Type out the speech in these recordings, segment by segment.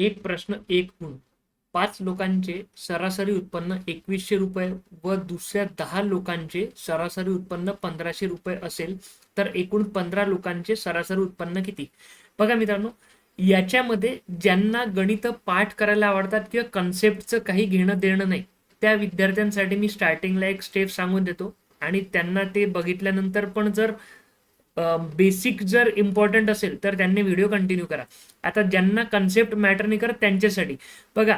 एक प्रश्न एक गुण पाच लोकांचे सरासरी उत्पन्न एकवीसशे रुपये व दुसऱ्या दहा लोकांचे सरासरी उत्पन्न पंधराशे रुपये असेल तर एकूण पंधरा लोकांचे सरासरी उत्पन्न किती? बघा मित्रांनो याच्यामध्ये ज्यांना गणित पाठ करायला आवडतात किंवा कन्सेप्टचं काही घेणं देणं नाही त्या विद्यार्थ्यांसाठी मी स्टार्टिंगला एक स्टेप सांगून देतो. आणि त्यांना ते बघितल्यानंतर पण जर बेसिक जर इम्पॉर्टंट असेल तर त्यांनी व्हिडिओ कंटिन्यू करा. आता ज्यांना कन्सेप्ट मॅटर नाही करत त्यांच्यासाठी. बघा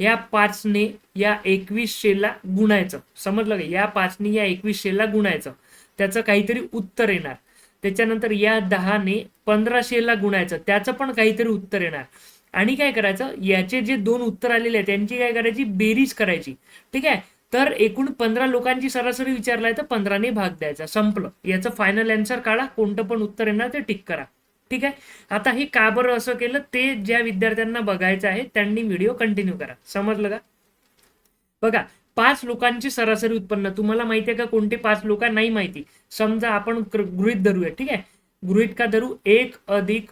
या पाचने या एकवीसशेला गुणायचं. समजलं का? या पाचने या एकवीसशेला गुणायचं. त्याचं काहीतरी उत्तर येणार. त्याच्यानंतर या दहाने पंधराशेला गुणायचं. त्याचं पण काहीतरी उत्तर येणार. आणि काय करायचं? याचे जे दोन उत्तर आलेले आहेत त्यांची काय करायची? बेरीज करायची. ठीक आहे? तर एकूण पंधरा लोकांची सरासरी विचारलाय तर पंधराने भाग द्यायचा. संपलं. याचं फायनल आन्सर काढा. कोणतं पण उत्तर येणार ते टिक करा. ठीक आहे? आता हे का बरं असं केलं? ते ज्या विद्यार्थ्यांना बघायचं आहे त्यांनी व्हिडिओ कंटिन्यू करा. समजलं का? बघा पाच लोकांची सरासरी उत्पन्न. तुम्हाला माहिती आहे का कोणते पाच लोक नाही माहिती. समजा आपण गृहित धरूया. ठीक आहे? गृहित का धरू? एक अधिक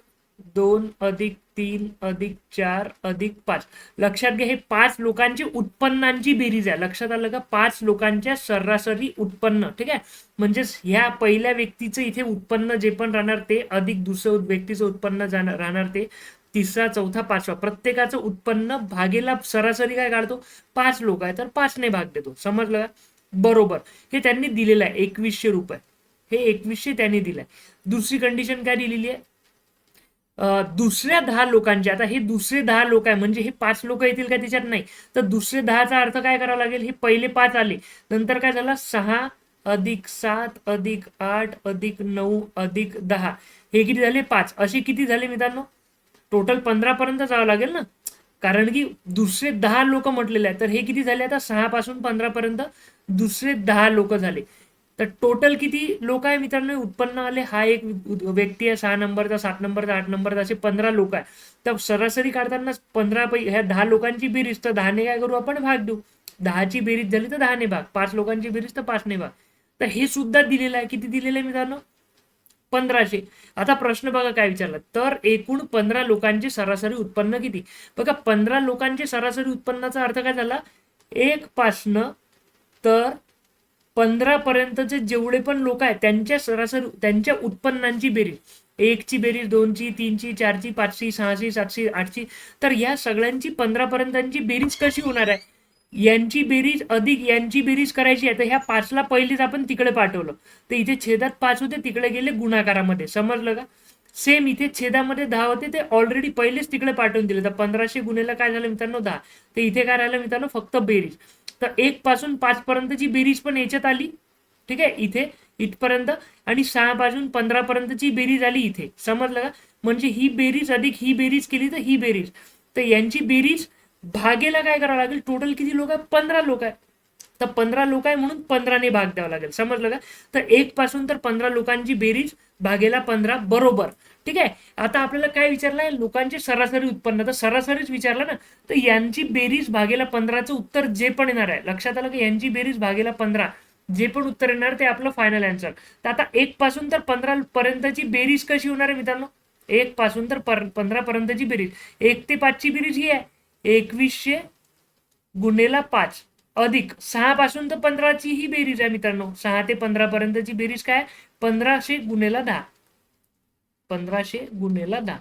दोन अधिक तीन अधिक चार अधिक पाच. लक्षात घ्या हे पाच लोकांची उत्पन्नांची बेरीज आहे. लक्षात आलं का? पाच लोकांच्या सरासरी उत्पन्न. ठीक आहे? म्हणजेच ह्या पहिल्या व्यक्तीचं इथे उत्पन्न जे पण राहणार ते अधिक दुसरं व्यक्तीचं उत्पन्न जाणार राहणार ते तिसरा चौथा पाचवा. प्रत्येकाचं उत्पन्न भागेला सरासरी काय काढतो? पाच लोक आहे तर पाचने भाग देतो. समजलं का? बरोबर. हे त्यांनी दिलेलं आहे. एकवीसशे रुपये. हे एकवीसशे त्यांनी दिलंय. दुसरी कंडिशन काय दिलेली आहे? दुसऱ्या दहा लोकांचे. आता हे दुसरे दहा लोक आहे म्हणजे हे पाच लोक येतील का त्याच्यात नाही? तर दुसरे दहाचा अर्थ काय करावा लागेल? हे पहिले पाच आले. नंतर काय झालं? सहा अधिक सात अधिक आठ अधिक नऊ अधिक दहा. हे किती झाले? पाच. असे किती झाले मित्रांनो? टोटल पंधरा पर्यंत जावं लागेल ना? कारण की दुसरे दहा लोक म्हटलेले आहे तर हे किती झाले? आता सहा पासून पंधरा पर्यंत दुसरे दहा लोक झाले. तर टोटल किती लोक आहे मित्रांनो? उत्पन्न आले. हा एक व्यक्ती आहे सहा नंबरचा सात नंबरचा आठ नंबरचा असे पंधरा लोक आहे. तर सरासरी काढताना पंधरा पै ह्या दहा लोकांची बेरीज तर दहाने काय करू आपण? भाग देऊ. दहाची बेरीज झाली तर दहाने भाग. पाच लोकांची बेरीज तर पाचने भाग. तर हे सुद्धा दिलेलं आहे. किती दिलेलं आहे मित्रांनो? पंधराशे. आता प्रश्न बघा काय विचारला. तर एकूण पंधरा लोकांचे सरासरी उत्पन्न किती? बघा पंधरा लोकांचे सरासरी उत्पन्नाचा अर्थ काय झाला? एक पासनं तर पंधरा पर्यंतचे जेवढे पण लोक आहेत त्यांच्या सरासरी त्यांच्या उत्पन्नांची बेरीज. एकची बेरीज दोनची तीनची चारची पाचशे सहाशे सातशे आठशे तर या सगळ्यांची पंधरा पर्यंतची बेरीज कशी होणार आहे? यांची बेरीज अधिक यांची बेरीज करायची आहे. तर ह्या पाचला पहिलेच आपण तिकडे पाठवलं. तर इथे छेदात पाच होते तिकडे गेले गुणाकारामध्ये. समजलं का? सेम इथे छेदामध्ये दहा होते ते ऑलरेडी पहिलेच तिकडे पाठवून दिले. तर पंधराशे गुन्हेला काय झालं मित्रांनो? दहा. तर इथे काय राहिलं मित्रांनो? फक्त बेरीज. तर एक पासून पाच पर्यंतची बेरीज पण याच्यात आली. ठीक आहे? इथे इथपर्यंत. आणि सहा पासून पंधरा पर्यंतची बेरीज आली इथे. समजलं का? म्हणजे ही बेरीज अधिक ही बेरीज केली तर ही बेरीज. तर यांची बेरीज भागेला काय करावं लागेल? टोटल किती लोक आहे पंधरा लोक आहे तर पंधरा लोक आहे म्हणून पंधराने भाग द्यावा लागेल. समजलं का? तर एक पासून तर पंधरा लोकांची बेरीज भागेला पंधरा बरोबर. ठीक आहे? आता आपल्याला काय विचारलं लोकांचे सरासरी उत्पन्न. तर सरासरीच विचारलं ना? तर यांची बेरीज भागेला पंधराचं उत्तर जे पण येणार आहे. लक्षात आलं की यांची बेरीज भागेला पंधरा. जे पण उत्तर येणार ते आपलं फायनल आन्सर तर आता एक पासून तर पंधरा पर्यंतची बेरीज कशी होणार आहे मित्रांनो? एक पासून तर पंधरा पर्यंतची बेरीज. एक ते पाचची बेरीज ही आहे. एकवीसशे गुन्हेला पाच. अधिक. सहा पासून तर पंधराची ही बेरीज आहे मित्रांनो. सहा ते पंधरा पर्यंतची बेरीज काय? पंधराशे गुन्हेला दहा. पंधराशे गुन्हेला दहा.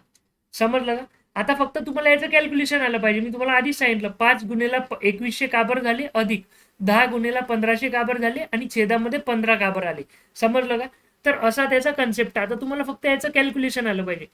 समजलं का? आता फक्त तुम्हाला याचं कॅल्क्युलेशन आलं पाहिजे. मी तुम्हाला आधीच सांगितलं पाच गुन्हेला एकवीसशे काबर झाले? अधिक. दहा गुन्हेला पंधराशे काबर झाले आणि छेदामध्ये पंधरा काबर आले. समजलं का? तर असा त्याचा कन्सेप्ट आता तुम्हाला फक्त याचं कॅल्क्युलेशन आलं पाहिजे.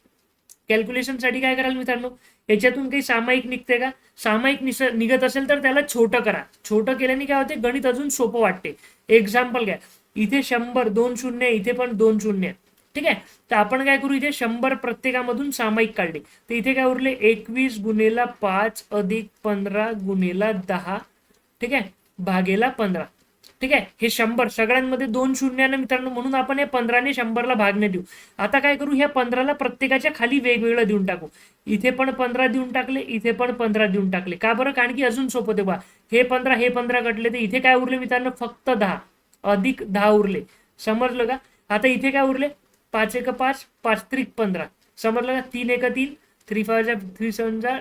कॅल्क्युलेशनसाठी काय कराल मित्रांनो? याच्यातून काही सामायिक निघते का? सामायिक निस निघत असेल तर त्याला छोटं करा. छोटं केल्याने काय होते? गणित अजून सोपं वाटते. एक्झाम्पल घ्या. इथे शंभर दोन शून्य इथे पण दोन शून्य. ठीक आहे? तर आपण काय करू इथे? शंभर प्रत्येकामधून सामायिक काढले. तर इथे काय उरले? एकवीस गुन्हेला पाच अधिक पंधरा गुन्हेला दहा. ठीक आहे? भागेला पंधरा. ठीक आहे? हे शंभर सगळ्यांमध्ये दोन शून्यानं मित्रांनो म्हणून आपण हे पंधराने शंभरला भागने देऊ. आता काय करू? ह्या पंधराला प्रत्येकाच्या खाली वेगवेगळं देऊन टाकू. इथे पण पंधरा देऊन टाकले इथे पण पंधरा देऊन टाकले. का बरं? कारण की अजून सोपं ते बा हे पंधरा हे पंधरा कटले तर इथे काय उरले मित्रांनो? फक्त दहा. अधिक दहा उरले. समजलं का? आता इथे काय उरले? पाच एक पाच पाच त्रिक पंधरा. समजलं का? तीन एक तीन थ्री फाय जा थ्री सेवन जा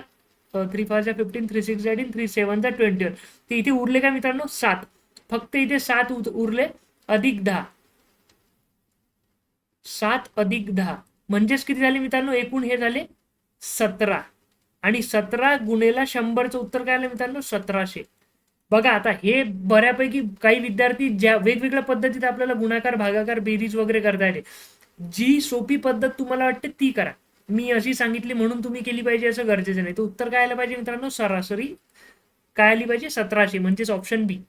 थ्री फाय जा फिफ्टीन थ्री सिक्स जा थ्री सेवन जा ट्वेंटी वन. ते इथे उरले का मित्रांनो? सात. फक्त इथे सात उरले अधिक दहा. सात अधिक दहा. म्हणजेच किती झाले मित्रांनो? एकूण हे झाले सतरा. आणि सतरा गुणेला शंभरचं उत्तर काय आलं मित्रांनो? सतराशे. बघा आता हे बऱ्यापैकी काही विद्यार्थी ज्या वेगवेगळ्या पद्धतीत आपल्याला गुणाकार भागाकार बेरीज वगैरे करता येते. जी सोपी पद्धत तुम्हाला वाटते ती करा. मी अशी सांगितली म्हणून तुम्ही केली पाहिजे असं गरजेचं नाही. तर उत्तर काय आलं पाहिजे मित्रांनो? सरासरी काय आली पाहिजे? सतराशे. म्हणजेच ऑप्शन बी